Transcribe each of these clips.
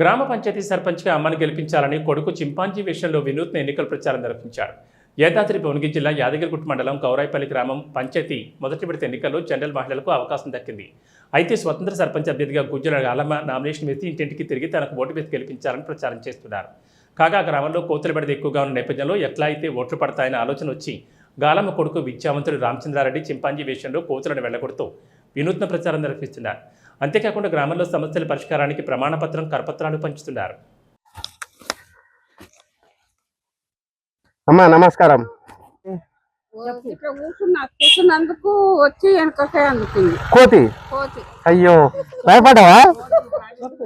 గ్రామ పంచాయతీ సర్పంచ్గా అమ్మను గెలిపించాలని కొడుకు చింపాంజీ విషయంలో వినూత్న ఎన్నికల ప్రచారం నిర్వహించాడు. యాదాద్రి భువనగిరి జిల్లా యాదగిరిగుట్టు మండలం కౌరాయిపల్లి గ్రామం పంచాయతీ మొదటి విడత ఎన్నికల్లో జనరల్ మహిళలకు అవకాశం దక్కింది. అయితే స్వతంత్ర సర్పంచ్ అభ్యర్థిగా గుజ్జల ఆలమ్మ నామినేషన్ వేసి ఇంటింటికి తిరిగి తనకు ఓటు వేసి గెలిపించాలని ప్రచారం చేస్తున్నారు. కాగా గ్రామంలో కోతుల బెడద ఎక్కువగా ఉన్న నేపథ్యంలో ఎట్లా అయితే ఓట్లు పడతాయనే ఆలోచన వచ్చి గాలమ్మ కొడుకు విద్యావంతుడు రామచంద్రారెడ్డి చింపాంజీ వేషంలో కోతులను వెళ్ళగొడుతూ వినూత్న ప్రచారం నిర్వహిస్తున్నారు. అంతేకాకుండా గ్రామంలో సమస్యల పరిష్కారానికి ప్రమాణపత్రం కరపత్రాలు పంచుతున్నారు. అమ్మా నమస్కారం. కూర్చున్నందుకు వచ్చి వెనకకే అందుకుంది. కోతి? కోతి. అయ్యో భయపడ్డావా?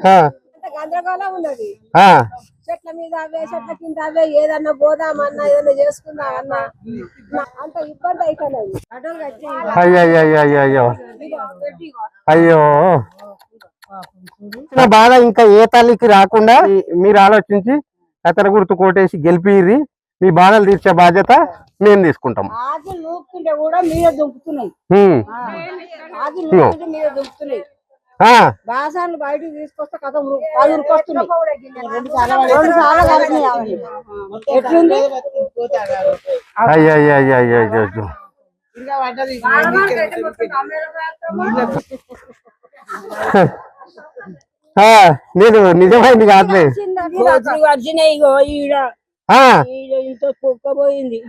ఆ, గందరగోళం ఉన్నది ఆ, చెట్ల మీద అవే చెట్ల కింద అవే ఏదన్నా పోదామన్నా ఏదన్నా చేసుకుందామన్నా అంత ఇబ్బంది కట్టి అయ్యో అయ్యో. బాధ ఇంకా ఏ తల్లికి రాకుండా మీరు ఆలోచించి కత్తెర గుర్తు కోటేసి గెలిపిర్రి. మీ బాధలు తీర్చే బాధ్యత మేము తీసుకుంటాం. బాసాలు బయటకు తీసుకొస్తే కథ. ఎట్లుంది? అయ్యో లేదు నిజమైంది కాదులే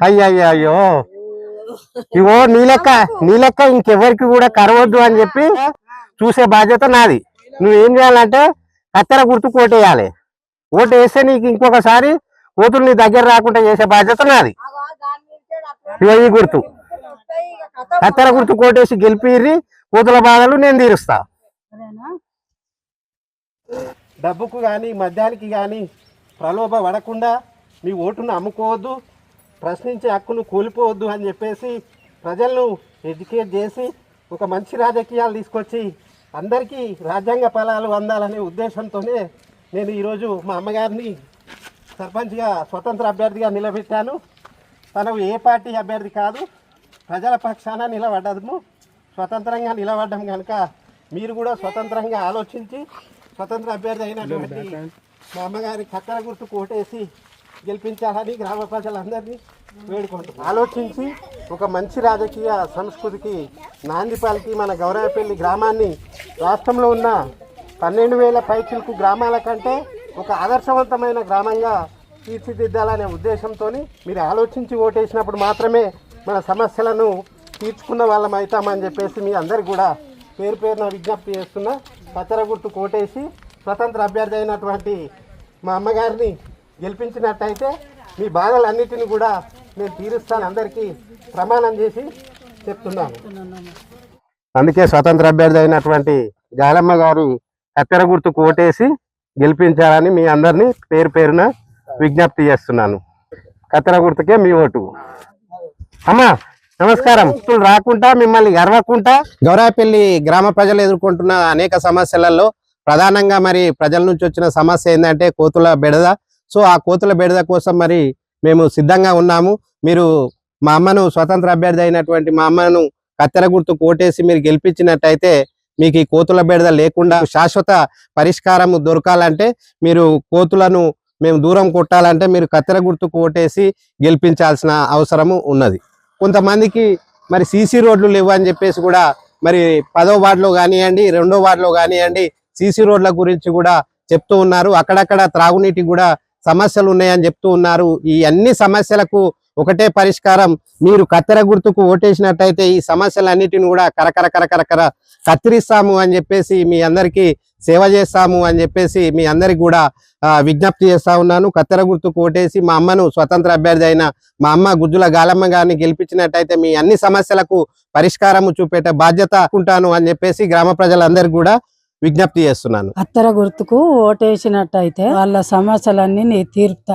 అయ్యో ఇగో నీ లెక్క నీ లెక్క ఇంకెవరికి కూడా కరవద్దు అని చెప్పి చూసే బాధ్యత నాది. నువ్వేం చేయాలంటే కత్తెర గుర్తు కోటేయాలి. ఓటు వేస్తే నీకు ఇంకొకసారి కోతులు నీ దగ్గర రాకుండా చేసే బాధ్యత నాది. ఇగో ఈ గుర్తు. కత్తెర గుర్తు కోటేసి గెలిపిర్రి కోతుల బాధలు నేను తీరుస్తా. డబ్బుకు కానీ మద్యానికి కానీ ప్రలోభ పడకుండా మీ ఓటును అమ్ముకోవద్దు ప్రశ్నించే హక్కును కోల్పోవద్దు అని చెప్పేసి ప్రజలను ఎడ్యుకేట్ చేసి ఒక మంచి రాజకీయాలు తీసుకొచ్చి అందరికీ రాజ్యాంగ ఫలాలు అందాలనే ఉద్దేశంతోనే నేను ఈరోజు మా అమ్మగారిని సర్పంచ్గా స్వతంత్ర అభ్యర్థిగా నిలబెట్టాను. తను ఏ పార్టీ అభ్యర్థి కాదు ప్రజల పక్షాన నిలబడ్డము స్వతంత్రంగా నిలబడ్డం కనుక మీరు కూడా స్వతంత్రంగా ఆలోచించి స్వతంత్ర అభ్యర్థి అయినటువంటి మా అమ్మగారి కక్కల గుర్తు కోటేసి గెలిపించాలని గ్రామ ప్రజలందరినీ వేడుకుంటున్నాం. ఆలోచించి ఒక మంచి రాజకీయ సంస్కృతికి నాందిపాలికి మన గౌరవపల్లి గ్రామాన్ని రాష్ట్రంలో ఉన్న పన్నెండు వేల పైచిలకు గ్రామాల కంటే ఒక ఆదర్శవంతమైన గ్రామంగా తీర్చిదిద్దాలనే ఉద్దేశంతో మీరు ఆలోచించి ఓటేసినప్పుడు మాత్రమే మన సమస్యలను తీర్చుకున్న వాళ్ళం అవుతామని చెప్పేసి మీ అందరు కూడా పేరు పేరున విజ్ఞప్తి చేస్తున్నా. కత్తెర గుర్తు కోటేసి స్వతంత్ర అభ్యర్థి అయినటువంటి మా అమ్మగారిని గెలిపించినట్టయితే మీ బాధలన్నిటిని కూడా నేను తీరుస్తాను. అందరికీ ప్రమాణం చేసి చెప్తున్నాను. అందుకే స్వతంత్ర అభ్యర్థి అయినటువంటి గాలమ్మ గారు కత్తెర గుర్తు కోటేసి గెలిపించాలని మీ అందరినీ పేరు పేరున విజ్ఞప్తి చేస్తున్నాను. కత్తెర గుర్తుకే మీ ఓటు. అమ్మా నమస్కారం. ఇప్పుడు రాకుండా మిమ్మల్ని గర్వకుండా గౌరాపల్లి గ్రామ ప్రజలు ఎదుర్కొంటున్న అనేక సమస్యలలో ప్రధానంగా మరి ప్రజల నుంచి వచ్చిన సమస్య ఏంటంటే కోతుల బెడద. సో ఆ కోతుల బెడద కోసం మరి మేము సిద్ధంగా ఉన్నాము. మీరు మా అమ్మను స్వతంత్ర అభ్యర్థి అయినటువంటి మా అమ్మను కత్తెర గుర్తు కోటేసి మీరు గెలిపించినట్టయితే మీకు ఈ కోతుల బెడద లేకుండా శాశ్వత పరిష్కారం దొరకాలంటే మీరు కోతులను మేము దూరం కొట్టాలంటే మీరు కత్తెర గుర్తు కోటేసి గెలిపించాల్సిన అవసరము ఉన్నది. కొంతమందికి మరి సీసీ రోడ్లు లేవు అని చెప్పేసి కూడా మరి పదో వార్డులో కానివ్వండి రెండో వార్డులో కానివ్వండి సీసీ రోడ్ల గురించి కూడా చెప్తూ ఉన్నారు. అక్కడక్కడ త్రాగునీటి కూడా సమస్యలు ఉన్నాయని చెప్తూ ఉన్నారు. ఈ అన్ని సమస్యలకు ఒకటే పరిష్కారం. మీరు కత్తెర గుర్తుకు ఓటేసినట్టయితే ఈ సమస్యలన్నిటిని కూడా కరకర కరకరకర కత్తిరిస్తాము అని చెప్పేసి మీ అందరికీ సేవ చేస్తాము అని చెప్పేసి మీ అందరికి కూడా విజ్ఞప్తి చేస్తా ఉన్నాను. కత్తెర గుర్తుకు ఓటేసి మా అమ్మను స్వతంత్ర అభ్యర్థి అయిన మా అమ్మ గుజ్జుల గాలమ్మ గారిని గెలిపించినట్టయితే మీ అన్ని సమస్యలకు పరిష్కారము చూపేట బాధ్యత ఉంటాను అని చెప్పేసి గ్రామ ప్రజలందరికీ కూడా విజ్ఞప్తి చేస్తున్నాను. అత్తర గుర్తుకు ఓటేసినట్టయితే వాళ్ళ సమస్యలన్నీ నీ తీర్పుతా